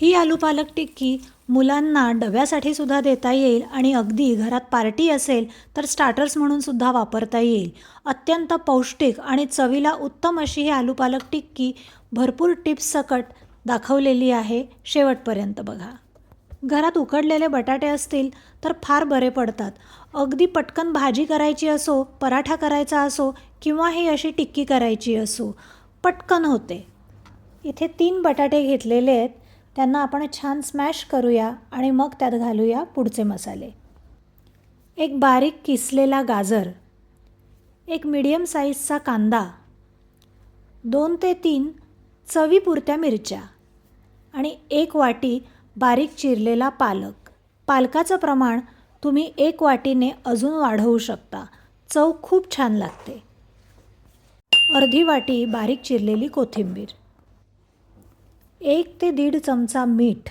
ही आलू पालक टिक्की मुलांना डब्यासाठी सुद्धा देता येईल आणि अगदी घरात पार्टी असेल तर स्टार्टर्स म्हणून सुद्धा वापरता येईल. अत्यंत पौष्टिक आणि चवीला उत्तम अशी ही आलू पालक टिक्की भरपूर टिप्स सकट दाखवलेली आहे. शेवटपर्यंत बघा. घरात उकडलेले बटाटे असतील तर फार बरे पडतात. अगदी पटकन भाजी करायची असो पराठा करायचा असो किंवा ही अशी टिक्की करायची असो पटकन होते. इथे तीन बटाटे घेतलेले आहेत. त्यांना आपण छान स्मॅश करूया आणि मग त्यात घालूया पुढचे मसाले. एक बारीक किसलेला गाजर एक मिडियम साईजचा कांदा दोन ते तीन चवीपुरत्या मिरच्या आणि एक वाटी बारीक चिरलेला पालक. पालकाचं प्रमाण तुम्ही एक वाटीने अजून वाढवू शकता. चव खूप छान लागते. अर्धी वाटी बारीक चिरलेली कोथिंबीर. एक ते दीड चमचा मीठ.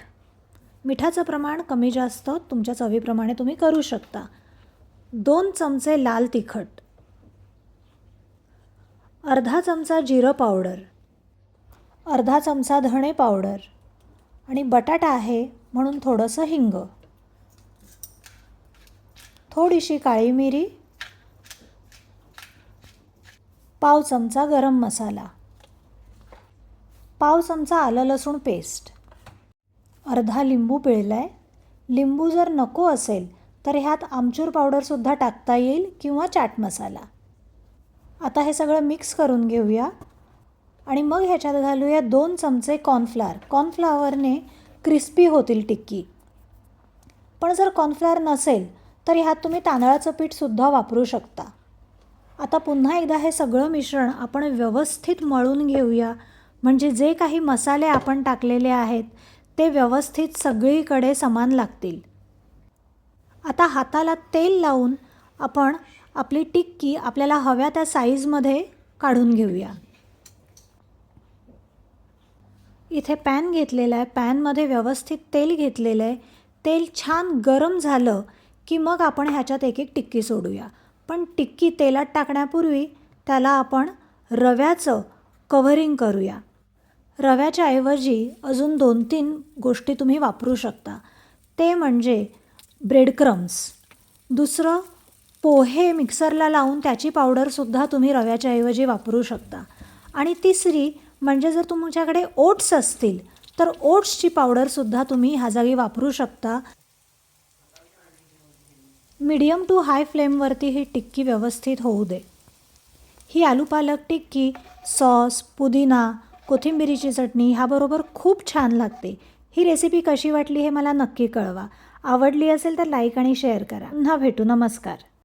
मिठाचं प्रमाण कमी जास्त तुमच्या चवीप्रमाणे तुम्ही करू शकता. दोन चमचे लाल तिखट. अर्धा चमचा जिरं पावडर. अर्धा चमचा धणे पावडर. आणि बटाटा आहे म्हणून थोडंसं हिंग. थोडीशी काळी मिरी. पाव चमचा गरम मसाला. पाव चमचा आलं लसूण पेस्ट अर्धा लिंबू पिळला आहे लिंबू जर नको असेल तर ह्यात आमचूर पावडरसुद्धा टाकता येईल किंवा चाट मसाला. आता हे सगळं मिक्स करून घेऊया. आणि मग ह्याच्यात घालूया दोन चमचे कॉर्नफ्लावर कॉर्नफ्लावरने क्रिस्पी होतील टिक्की. पण जर कॉर्नफ्लावर नसेल तर ह्यात तुम्ही तांदळाचं पीठसुद्धा वापरू शकता. आता पुन्हा एकदा हे सगळं मिश्रण आपण व्यवस्थित मळून घेऊया. म्हणजे जे काही मसाले आपण टाकलेले आहेत ते व्यवस्थित सगळीकडे समान लागतील. आता हाताला तेल लावून आपण आपली टिक्की आपल्याला हव्या त्या साईजमध्ये काढून घेऊया. इथे पॅन घेतलेला आहे. पॅनमध्ये व्यवस्थित तेल घेतलेलं आहे. तेल छान गरम झालं की मग आपण ह्याच्यात एक एक टिक्की सोडूया. पण टिक्की तेलात टाकण्यापूर्वी त्याला आपण रव्याचं कव्हरिंग करूया. रव्याच्या ऐवजी अजून दोन तीन गोष्टी तुम्ही वापरू शकता. ते म्हणजे ब्रेड क्रम्स दुसरं पोहे मिक्सरला लावून त्याची पावडरसुद्धा तुम्ही रव्याच्या ऐवजी वापरू शकता. आणि तिसरी म्हणजे जर तुमच्याकडे ओट्स असतील तर ओट्सची पावडरसुद्धा तुम्ही ह्या जागी वापरू शकता. मीडियम टू हाय फ्लेमवरती ही टिक्की व्यवस्थित होऊ दे. ही आलू पालक टिक्की सॉस पुदिना कोथिंबिरीची चटणी ह्याबरोबर खूप छान लागते. ही रेसिपी कशी वाटली हे मला नक्की कळवा. आवडली असेल तर लाईक आणि शेअर करा. पुन्हा भेटू. नमस्कार.